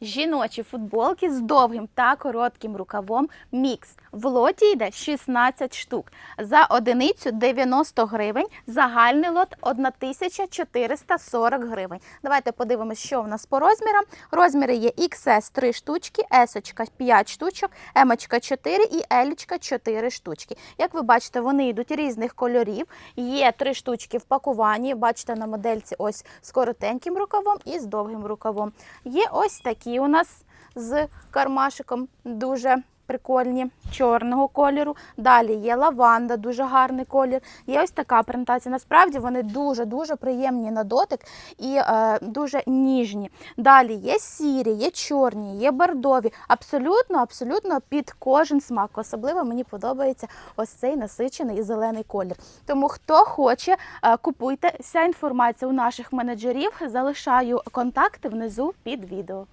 жіночі футболки з довгим та коротким рукавом мікс. В лоті йде 16 штук. За одиницю 90 гривень, загальний лот 1440 гривень. Давайте подивимося, що в нас по розмірам. Розміри є XS 3 штучки, S 5 штучок, M 4 і L 4 штучки. Як ви бачите, вони йдуть різних кольорів. Є 3 штучки в пакуванні. Бачите на модельці ось з коротеньким рукавом і з довгим рукавом. Є ось такі у нас з кармашиком дуже прикольні чорного кольору. Далі є лаванда, дуже гарний колір. Є ось така презентація. Насправді вони дуже-дуже приємні на дотик і е, дуже ніжні. Далі є сірі, є чорні, є бордові. Абсолютно, абсолютно під кожен смак. Особливо мені подобається ось цей насичений і зелений колір. Тому хто хоче, е, купуйте. Вся інформація у наших менеджерів. Залишаю контакти внизу під відео.